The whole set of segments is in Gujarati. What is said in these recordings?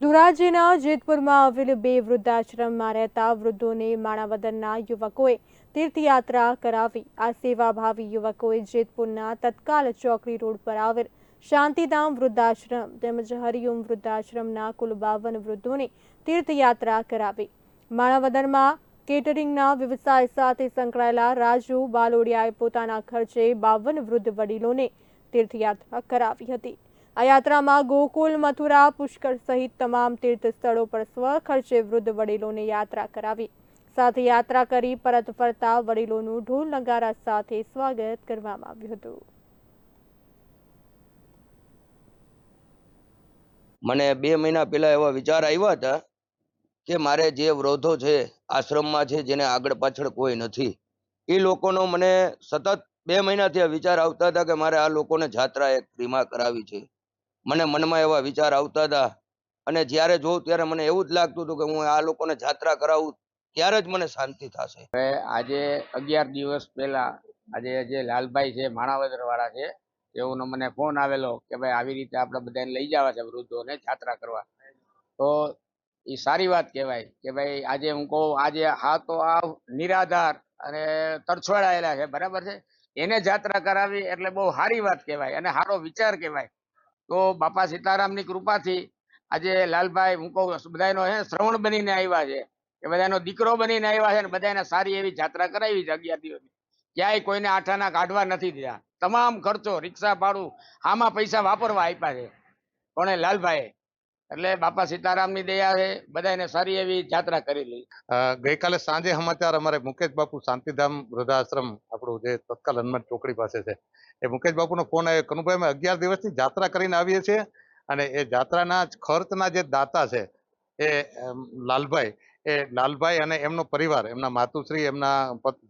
ધોરાજીના જેતપુરમાં આવેલ બે વૃદ્ધાશ્રમમાં રહેતા વૃદ્ધોને માણાવદરના યુવકોએ તીર્થયાત્રા કરાવી. આ સેવાભાવી યુવકોએ જેતપુરના તત્કાલ ચોકડી રોડ પર આવેલ શાંતિધામ વૃદ્ધાશ્રમ તેમજ હરિઓમ વૃદ્ધાશ્રમના કુલ બાવન વૃદ્ધોને તીર્થયાત્રા કરાવી. માણાવદરમાં કેટરિંગના વ્યવસાય સાથે સંકળાયેલા રાજુ બાલોડિયાએ પોતાના ખર્ચે બાવન વૃદ્ધ વડીલોને તીર્થયાત્રા કરાવી હતી. આ યાત્રામાં ગોકુલ, મથુરા પુષ્કર સહિત તમામ તીર્થ સ્થળો પર સ્વખર્ચે વૃદ્ધ વડીલોને યાત્રા કરાવી. સાથે યાત્રા કરી પરત ફરતા વડીલોનું ઢોલ નગારા સાથે સ્વાગત કરવામાં આવ્યું હતું. મને બે મહિના પહેલા એવા વિચાર આવ્યા હતા કે મારે જે વૃદ્ધો છે, આશ્રમમાં છે, જેને આગળ પાછળ કોઈ નથી, એ લોકોનો મને સતત બે મહિનાથી આ વિચાર આવતા હતા કે મારે આ લોકોને જાત્રા એક ફ્રીમાં કરાવી છે. મને મનમાં એવા વિચાર આવતા હતા. અને જ્યારે જોઉં ત્યારે મને એવું જ લાગતું હતું કે હું આ લોકોને જાત્રા કરાવું, ત્યારે જ મને શાંતિ થશે. આજે અગિયાર દિવસ પહેલા આજે જે લાલભાઈ છે માણાવદર વાળા છે તેઓનો મને ફોન આવેલો કે ભાઈ આવી રીતે આપણે બધાને લઈ જવા છે વૃદ્ધોને જાત્રા કરવા. તો એ સારી વાત કહેવાય કે ભાઈ આજે હું કહું, આજે હા તો આ નિરાધાર અને તરછોડાયેલા છે, બરાબર છે? એને જાત્રા કરાવી એટલે બહુ સારી વાત કહેવાય અને સારો વિચાર કહેવાય. તો બાપા સીતારામની કૃપાથી આજે લાલભાઈ, હું કહું બધાનો હે, શ્રવણ બનીને આવ્યા છે. કે બધાનો દીકરો બનીને આવ્યા છે ને બધાને સારી એવી જાત્રા કરાવી છે અગિયાર ક્યાંય કોઈને આઠાના કાઢવા નથી દીધા. તમામ ખર્ચો રિક્ષા ભાડું આમાં પૈસા વાપરવા આપ્યા છે. કોણે લાલભાઈ એટલે બાપા સીતારામની દયા છે બધાને સારી એવી જાત્રા કરેલી ગઈકાલે સાંજે સમાચાર અમારે મુકેશ બાપુ શાંતિધામ વૃદ્ધાશ્રમ, આપણું જે તત્કાલ હનુમાન ચોકડી પાસે છે, એ મુકેશ બાપુનો ફોન આવ્યો. કનુભાઈ, અમે અગિયાર દિવસની જાત્રા કરીને આવીએ છીએ અને એ જાત્રાના ખર્ચના જે દાતા છે, એ લાલભાઈ એ લાલભાઈ અને એમનો પરિવાર, એમના માતુશ્રી, એમના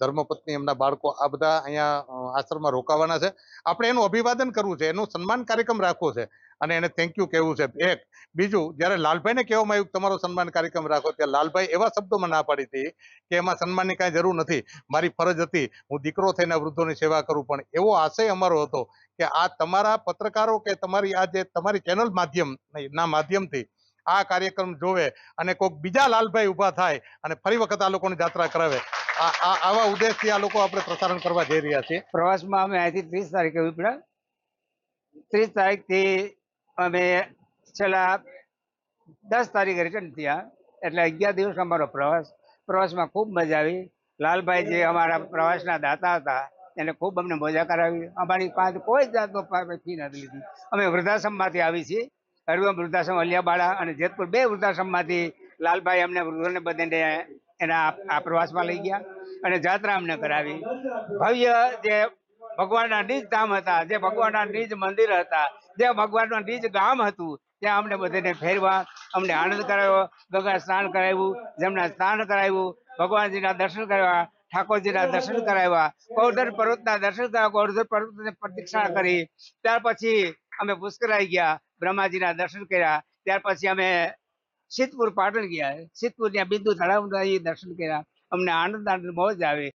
ધર્મપત્ની, એમના બાળકો, આ બધા અહીંયા આશ્રમમાં રોકાવાના છે. આપણે એનું અભિવાદન કરવું છે, એનું સન્માન કાર્યક્રમ રાખવો છે અને એને થેન્ક યુ કહેવું છે. એક, બીજું, જ્યારે લાલભાઈને કહેવામાં આવ્યું તમારો સન્માન કાર્યક્રમ રાખો, ત્યારે લાલભાઈ એવા શબ્દોમાં ના પાડી હતી કે એમાં સન્માનની કાંઈ જરૂર નથી. મારી ફરજ હતી, હું દીકરો થઈને વૃદ્ધોની સેવા કરું, પણ એવો આશય અમારો હતો કે આ તમારા પત્રકારો કે તમારી આ જે તમારી ચેનલ માધ્યમ ના માધ્યમથી આ કાર્યક્રમ જોવે અને કોઈક બીજા લાલભાઈ ઊભા થાય અને ફરી વખત આ લોકોની જાત્રા કરાવે. આવા ઉદ્દેશથી આ લોકો આપણે પ્રસારણ કરવા જઈ રહ્યા છીએ. પ્રવાસમાં અમે અહીંથી ત્રીસ તારીખે ઉપડ્યા ત્રીસ તારીખથી અમે છેલ્લા દસ તારીખે રિટર્ન થયા. એટલે અગિયાર દિવસ અમારો પ્રવાસ. પ્રવાસમાં ખૂબ મજા આવી. લાલભાઈ જે અમારા પ્રવાસના દાતા હતા, એને ખૂબ અમને મજા કરાવી. અમારી પાસે કોઈ જાતનો ફી નથી લીધી. અમે વૃદ્ધાશ્રમમાંથી આવી છીએ. હરિઓમ વૃદ્ધાશ્રમ, અલિયાબાળા અને જેતપુર બે વૃદ્ધાશ્રમમાંથી લાલભાઈ અમને વૃદ્ધોને બધાને એના આ- પ્રવાસમાં લઈ ગયા અને જાત્રા અમને કરાવી. ભવ્ય જે ભગવાનના નિજ ધામ હતા, જે ભગવાનના નિજ મંદિર હતા, જે ભગવાનનું નિજ ગામ હતું, ત્યાં અમને બધાને ફેરવા, અમને આનંદ કરાવ્યો, ગંગા સ્નાન કરાવ્યું જેમના સ્નાન કરાવ્યું, ભગવાનજીના દર્શન કરાવ્યા, ઠાકોરજીના દર્શન કરાવ્યા ગૌધર પર્વતના દર્શન કરાવ્યા, ગોવર્ધન પર્વતની પ્રતિક્ષા કરી. ત્યાર પછી અમે પુષ્કરાઈ ગયા. બ્રહ્માજીના દર્શન કર્યા. ત્યાર પછી અમે સિદ્ધપુર પાટણ ગયા. સિદ્ધપુર ત્યાં બિંદુ તળાવ દર્શન કર્યા. અમને આનંદ આનંદ, મોજ આવે.